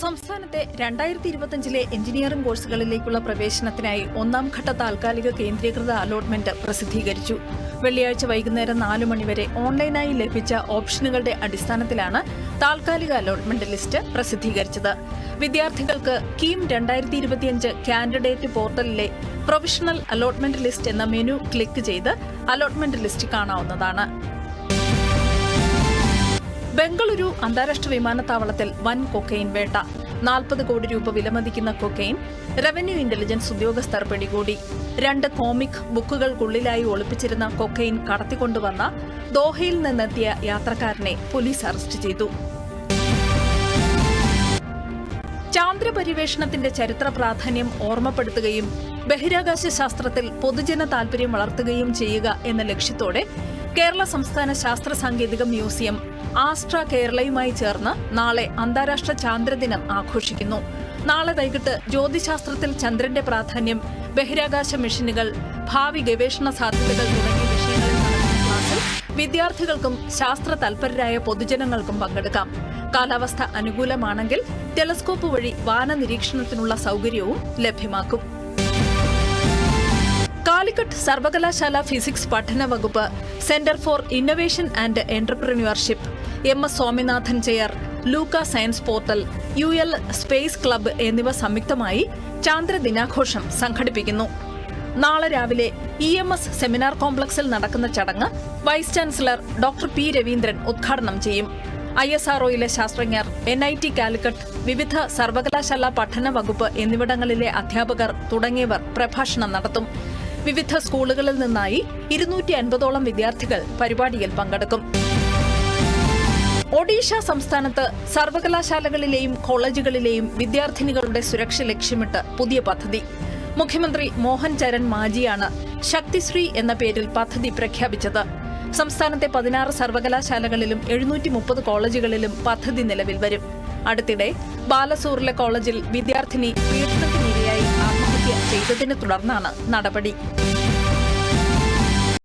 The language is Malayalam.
സംസ്ഥാനത്തെ രണ്ടായിരത്തി ഇരുപത്തിയഞ്ചിലെ എഞ്ചിനീയറിംഗ് കോഴ്സുകളിലേക്കുള്ള പ്രവേശനത്തിനായി ഒന്നാം ഘട്ട താൽക്കാലിക കേന്ദ്രീകൃത അലോട്ട്മെന്റ് പ്രസിദ്ധീകരിച്ചു. വെള്ളിയാഴ്ച വൈകുന്നേരം നാല് മണിവരെ ഓൺലൈനായി ലഭിച്ച ഓപ്ഷനുകളുടെ അടിസ്ഥാനത്തിലാണ് താൽക്കാലിക അലോട്ട്മെന്റ് ലിസ്റ്റ് പ്രസിദ്ധീകരിച്ചത്. വിദ്യാർത്ഥികൾക്ക് കീം രണ്ടായിരത്തി ഇരുപത്തിയഞ്ച് കാൻഡിഡേറ്റ് പോർട്ടലിലെ പ്രൊഫഷണൽ അലോട്ട്മെന്റ് ലിസ്റ്റ് എന്ന മെനു ക്ലിക്ക് ചെയ്ത് അലോട്ട്മെന്റ് ലിസ്റ്റ് കാണാവുന്നതാണ്. ബംഗളൂരു അന്താരാഷ്ട്ര വിമാനത്താവളത്തിൽ വൻ കൊക്കൈൻ വേട്ട. നാൽപ്പത് കോടി രൂപ വിലമതിക്കുന്ന കൊക്കൈൻ റവന്യൂ ഇന്റലിജൻസ് ഉദ്യോഗസ്ഥർ പിടികൂടി. രണ്ട് കോമിക് ബുക്കുകൾക്കുള്ളിലായി ഒളിപ്പിച്ചിരുന്ന കൊക്കൈൻ കടത്തിക്കൊണ്ടുവന്ന ദോഹയിൽ നിന്നെത്തിയ യാത്രക്കാരനെ പോലീസ് അറസ്റ്റ് ചെയ്തു. ചാന്ദ്ര പര്യവേഷണത്തിന്റെ ചരിത്ര പ്രാധാന്യം ഓർമ്മപ്പെടുത്തുകയും ബഹിരാകാശ ശാസ്ത്രത്തിൽ പൊതുജന താൽപര്യം വളർത്തുകയും ചെയ്യുക എന്ന ലക്ഷ്യത്തോടെ കേരള സംസ്ഥാന ശാസ്ത്ര സാങ്കേതിക മ്യൂസിയം ആസ്ട്ര കേരളയുമായി ചേർന്ന് നാളെ അന്താരാഷ്ട്ര ചാന്ദ്രദിനം ആഘോഷിക്കുന്നു. നാളെ വൈകിട്ട് ജ്യോതിശാസ്ത്രത്തിൽ ചന്ദ്രന്റെ പ്രാധാന്യം ബഹിരാകാശ മിഷനുകൾ ഭാവി ഗവേഷണ സാധ്യതകൾ തുടങ്ങിയ വിഷയങ്ങളിൽ വിദ്യാർത്ഥികൾക്കും ശാസ്ത്ര തൽപരരായ പൊതുജനങ്ങൾക്കും പങ്കെടുക്കാം. കാലാവസ്ഥ അനുകൂലമാണെങ്കിൽ ടെലസ്കോപ്പ് വഴി വാന നിരീക്ഷണത്തിനുള്ള സൗകര്യവും ലഭ്യമാക്കും. കാലിക്കറ്റ് സർവകലാശാല ഫിസിക്സ് പഠന വകുപ്പ് centre for innovation and entrepreneurship M S Swaminathan chair Luca science portal U L space club എന്നിവ സംയുക്തമായി ചാന്ദ്ര ദിനാഘോഷം സംഘടിപ്പിക്കുന്നു. നാളെ രാവിലെ ഇ എം എസ് സെമിനാർ കോംപ്ലക്സിൽ നടക്കുന്ന ചടങ്ങ് vice chancellor doctor P Raveendran ഉദ്ഘാടനം ചെയ്യും. ഐ എസ് ആർഒയിലെ ശാസ്ത്രജ്ഞർ എൻ ഐ ടി കാലിക്കറ്റ് വിവിധ സർവകലാശാല പഠന വകുപ്പ് എന്നിവിടങ്ങളിലെ അധ്യാപകർ തുടങ്ങിയവർ പ്രഭാഷണം നടത്തും. വിവിധ സ്കൂളുകളിൽ നിന്നായി ഇരുന്നൂറ്റി അൻപതോളം വിദ്യാർത്ഥികൾ പരിപാടിയിൽ പങ്കെടുക്കും. ഒഡീഷ സംസ്ഥാനത്ത് സർവകലാശാലകളിലെയും കോളേജുകളിലെയും വിദ്യാർത്ഥിനികളുടെ സുരക്ഷ ലക്ഷ്യമിട്ട് പുതിയ പദ്ധതി. മുഖ്യമന്ത്രി മോഹൻ ചരൺ മാജിയാണ് ശക്തിശ്രീ എന്ന പേരിൽ പദ്ധതി പ്രഖ്യാപിച്ചത്. സംസ്ഥാനത്തെ പതിനാറ് സർവകലാശാലകളിലും എഴുന്നൂറ്റി മുപ്പത് കോളേജുകളിലും പദ്ധതി നിലവിൽ വരും. അടുത്തിടെ ബാലസൂറിലെ കോളേജിൽ വിദ്യാർത്ഥിനി പീഡനത്തിനിരയായി ആത്മഹത്യ ചെയ്തതിനെ തുടർന്നാണ് നടപടി.